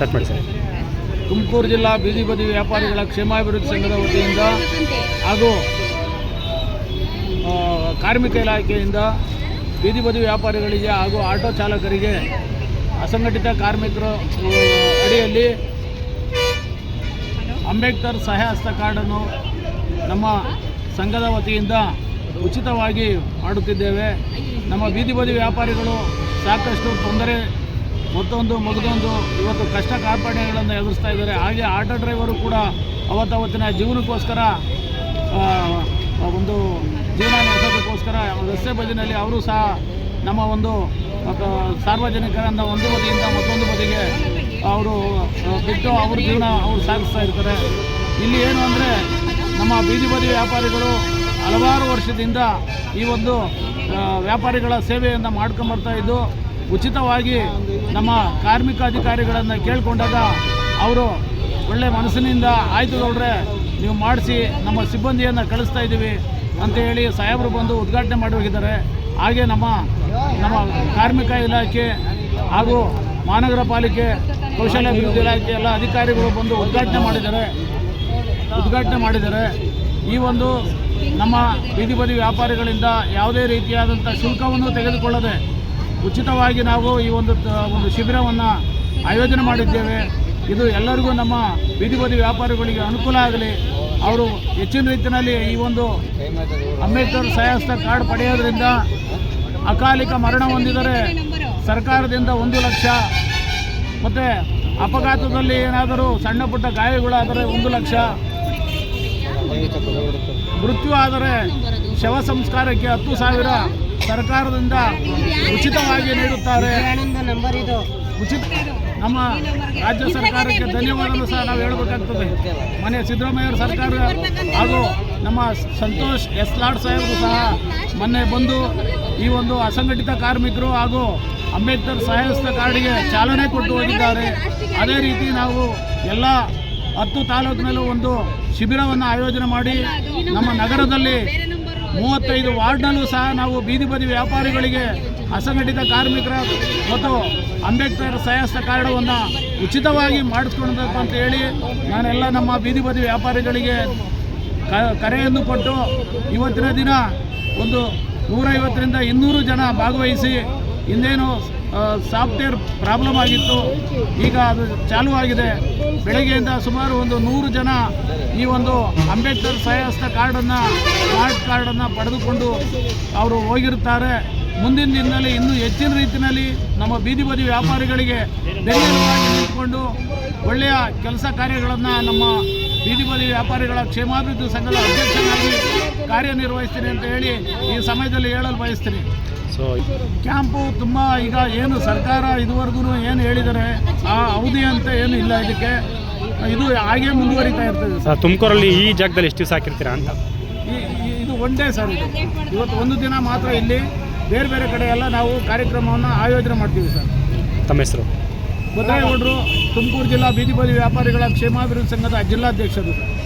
Start ಮಾಡಿ sir Tumakuru ಜಿಲ್ಲಾ ಬೀದಿ ಬದಿ ವ್ಯಾಪಾರಿಗಳ ಕ್ಷೇಮಾಭಿವೃದ್ಧಿ ಸಂಘದ ವತಿಯಿಂದ ಹಾಗೂ ಕಾರ್ಮಿಕ ಇಲಾಖೆಯಿಂದ ಬೀದಿ ಬದಿ ವ್ಯಾಪಾರಿಗಳಿಗೆ ಹಾಗೂ ಆಟೋ ಚಾಲಕರಿಗೆ ಅಸಂಘಟಿತ ಕಾರ್ಮಿಕರ ಅಡಿಯಲ್ಲಿ ಅಂಬೇಡ್ಕರ್ ಸಹಾಯ ಹಸ್ತ ಕಾರ್ಡನ್ನು ನಮ್ಮ ಸಂಘದ ವತಿಯಿಂದ ಉಚಿತವಾಗಿ ಮಾಡುತ್ತಿದ್ದೇವೆ. ನಮ್ಮ ಬೀದಿ ಬದಿ ವ್ಯಾಪಾರಿಗಳು ಸಾಕಷ್ಟು ತೊಂದರೆ ಮತ್ತೊಂದು, ಮಗದೊಂದು ಇವತ್ತು ಕಷ್ಟ ಕಾರ್ಪಣ್ಯಗಳನ್ನು ಎದುರಿಸ್ತಾ ಇದ್ದಾರೆ. ಹಾಗೆ ಆಟೋ ಡ್ರೈವರು ಕೂಡ ಅವತ್ತಾವತ್ತಿನ ಜೀವನಕ್ಕೋಸ್ಕರ ಒಂದು ಜೀವನ ನಡೆಸೋದಕ್ಕೋಸ್ಕರ ರಸ್ತೆ ಬದಿನಲ್ಲಿ ಅವರು ಸಹ ನಮ್ಮ ಒಂದು ಸಾರ್ವಜನಿಕರನ್ನ ಒಂದು ಬದಿಯಿಂದ ಮತ್ತೊಂದು ಬದಿಗೆ ಅವರು ಬಿಟ್ಟು ಅವ್ರ ಜೀವನ ಅವರು ಸಾಗಿಸ್ತಾ ಇರ್ತಾರೆ. ಇಲ್ಲಿ ಏನು ಅಂದರೆ ನಮ್ಮ ಬೀದಿ ಬದಿ ವ್ಯಾಪಾರಿಗಳು ಹಲವಾರು ವರ್ಷದಿಂದ ಈ ಒಂದು ವ್ಯಾಪಾರಿಗಳ ಸೇವೆಯನ್ನು ಮಾಡ್ಕೊಂಬರ್ತಾ ಇದ್ದು ಉಚಿತವಾಗಿ ನಮ್ಮ ಕಾರ್ಮಿಕ ಅಧಿಕಾರಿಗಳನ್ನು ಕೇಳಿಕೊಂಡಾಗ ಅವರು ಒಳ್ಳೆ ಮನಸ್ಸಿನಿಂದ ಆಯ್ತು ನೋಡ್ರೆ ನೀವು ಮಾಡಿಸಿ, ನಮ್ಮ ಸಿಬ್ಬಂದಿಯನ್ನು ಕಳಿಸ್ತಾ ಇದ್ದೀವಿ ಅಂತ ಹೇಳಿ ಸಾಹೇಬರು ಬಂದು ಉದ್ಘಾಟನೆ ಮಾಡಿ ಹೋಗಿದ್ದಾರೆ. ಹಾಗೆ ನಮ್ಮ ನಮ್ಮ ಕಾರ್ಮಿಕ ಇಲಾಖೆ ಹಾಗೂ ಮಹಾನಗರ ಪಾಲಿಕೆ, ಕೌಶಲ್ಯಾಭಿವೃದ್ಧಿ ಇಲಾಖೆ ಎಲ್ಲ ಅಧಿಕಾರಿಗಳು ಬಂದು ಉದ್ಘಾಟನೆ ಮಾಡಿದ್ದಾರೆ. ಉದ್ಘಾಟನೆ ಮಾಡಿದ್ದಾರೆ. ಈ ಒಂದು ನಮ್ಮ ಬೀದಿ ಬದಿ ವ್ಯಾಪಾರಿಗಳಿಂದ ಯಾವುದೇ ರೀತಿಯಾದಂಥ ಶುಲ್ಕವನ್ನು ತೆಗೆದುಕೊಳ್ಳದೆ ಉಚಿತವಾಗಿ ನಾವು ಈ ಒಂದು ಒಂದು ಶಿಬಿರವನ್ನು ಆಯೋಜನೆ ಮಾಡಿದ್ದೇವೆ. ಇದು ಎಲ್ಲರಿಗೂ ನಮ್ಮ ಬೀದಿ ಬದಿ ವ್ಯಾಪಾರಿಗಳಿಗೆ ಅನುಕೂಲ ಆಗಲಿ. ಅವರು ಹೆಚ್ಚಿನ ರೀತಿಯಲ್ಲಿ ಈ ಒಂದು ಅಂಬೇಡ್ಕರ್ ಸಹಾಯಸ್ಥ ಕಾರ್ಡ್ ಪಡೆಯೋದ್ರಿಂದ ಅಕಾಲಿಕ ಮರಣ ಹೊಂದಿದರೆ ಸರ್ಕಾರದಿಂದ ಒಂದು ಲಕ್ಷ, ಮತ್ತು ಅಪಘಾತದಲ್ಲಿ ಏನಾದರೂ ಸಣ್ಣ ಪುಟ್ಟ ಗಾಯಗಳಾದರೆ ಒಂದು ಲಕ್ಷ, ಮೃತ್ಯು ಆದರೆ ಶವ ಸಂಸ್ಕಾರಕ್ಕೆ ಹತ್ತು ಸಾವಿರ ಸರ್ಕಾರದಿಂದ ಉಚಿತವಾಗಿ ನೀಡುತ್ತಾರೆ. ಉಚಿತ ನಮ್ಮ ರಾಜ್ಯ ಸರ್ಕಾರಕ್ಕೆ ಧನ್ಯವಾದಗಳು ಸಹ ನಾವು ಹೇಳಬೇಕಾಗ್ತದೆ. ಮನೆ ಸಿದ್ದರಾಮಯ್ಯ ಸರ್ಕಾರ ಹಾಗೂ ನಮ್ಮ ಸಂತೋಷ್ ಎಸ್ ಲಾಡ್ ಸಾಹೇಬರು ಸಹ ಮೊನ್ನೆ ಬಂದು ಈ ಒಂದು ಅಸಂಘಟಿತ ಕಾರ್ಮಿಕರು ಹಾಗೂ ಅಂಬೇಡ್ಕರ್ ಸಹಾಯಸ್ಥ ಕಾರ್ಡಿಗೆ ಚಾಲನೆ ಕೊಟ್ಟು ಹೋಗಿದ್ದಾರೆ. ಅದೇ ರೀತಿ ನಾವು ಎಲ್ಲ ಹತ್ತು ತಾಲೂಕಿನಲ್ಲೂ ಒಂದು ಶಿಬಿರವನ್ನು ಆಯೋಜನೆ ಮಾಡಿ ನಮ್ಮ ನಗರದಲ್ಲಿ ಮೂವತ್ತೈದು ವಾರ್ಡ್ನಲ್ಲೂ ಸಹ ನಾವು ಬೀದಿ ಬದಿ ವ್ಯಾಪಾರಿಗಳಿಗೆ ಅಸಂಘಟಿತ ಕಾರ್ಮಿಕರ ಮತ್ತು ಅಂಬೇಡ್ಕರ್ ಸಹಾಯಸ್ತ ಕಾರ್ಡವನ್ನು ಉಚಿತವಾಗಿ ಮಾಡಿಸ್ಕೊಳ್ಬೇಕು ಅಂತ ಹೇಳಿ ನಾನೆಲ್ಲ ನಮ್ಮ ಬೀದಿ ಬದಿ ವ್ಯಾಪಾರಿಗಳಿಗೆ ಕರೆಯನ್ನು ಕೊಟ್ಟು ಇವತ್ತಿನ ದಿನ ಒಂದು ನೂರೈವತ್ತರಿಂದ ಇನ್ನೂರು ಜನ ಭಾಗವಹಿಸಿ ಹಿಂದೇನು ಸಾಫ್ಟ್ವೇರ್ ಪ್ರಾಬ್ಲಮ್ ಆಗಿತ್ತು. ಈಗ ಅದು ಚಾಲೂ ಆಗಿದೆ. ಬೆಳಗ್ಗೆಯಿಂದ ಸುಮಾರು ಒಂದು ನೂರು ಜನ ಈ ಒಂದು ಅಂಬೇಡ್ಕರ್ ಸಹಾಯಸ್ಥ ಕಾರ್ಡನ್ನು ಸ್ಮಾರ್ಟ್ ಕಾರ್ಡನ್ನು ಪಡೆದುಕೊಂಡು ಅವರು ಹೋಗಿರುತ್ತಾರೆ. ಮುಂದಿನ ದಿನದಲ್ಲಿ ಇನ್ನೂ ಹೆಚ್ಚಿನ ರೀತಿಯಲ್ಲಿ ನಮ್ಮ ಬೀದಿ ಬದಿ ವ್ಯಾಪಾರಿಗಳಿಗೆ ನಿಂತ್ಕೊಂಡು ಒಳ್ಳೆಯ ಕೆಲಸ ಕಾರ್ಯಗಳನ್ನು ನಮ್ಮ ಬೀದಿ ಬದಿ ವ್ಯಾಪಾರಿಗಳ ಕ್ಷೇಮಾಭಿವೃದ್ಧಿ ಸಂಘದ ಅಧ್ಯಕ್ಷನಾಗಿ ಕಾರ್ಯನಿರ್ವಹಿಸ್ತೀನಿ ಅಂತ ಹೇಳಿ ಈ ಸಮಯದಲ್ಲಿ ಹೇಳಲು ಬಯಸ್ತೀನಿ. ಸೊ ಕ್ಯಾಂಪು ತುಂಬ ಈಗ ಏನು ಸರ್ಕಾರ ಇದುವರೆಗೂ ಏನು ಹೇಳಿದ್ದಾರೆ ಆ ಅವಧಿ ಅಂತ ಏನು ಇಲ್ಲ ಇದಕ್ಕೆ. ಇದು ಹಾಗೇ ಮುಂದುವರಿತಾ ಇರ್ತದೆ. ಸರ್ ತುಮಕೂರಲ್ಲಿ ಈ ಜಾಗದಲ್ಲಿ ಎಷ್ಟು ದಿವಸ ಹಾಕಿರ್ತೀರಾ ಅಂತ? ಇದು ಒನ್ ಡೇ ಸರ್ ಇದು. ಇವತ್ತು ಒಂದು ದಿನ ಮಾತ್ರ ಇಲ್ಲಿ ಬೇರೆ ಬೇರೆ ಕಡೆ ಎಲ್ಲ ನಾವು ಕಾರ್ಯಕ್ರಮವನ್ನು ಆಯೋಜನೆ ಮಾಡ್ತೀವಿ ಸರ್. ತಮ್ಮ ಹೆಸರು? ಬುದ್ಧೇಗೌಡರು ತುಮಕೂರು ಜಿಲ್ಲಾ ಬೀದಿ ಬದಿ ವ್ಯಾಪಾರಿಗಳ ಕ್ಷೇಮಾಭಿವೃದ್ಧಿ ಸಂಘದ ಜಿಲ್ಲಾಧ್ಯಕ್ಷರು. ಸರ್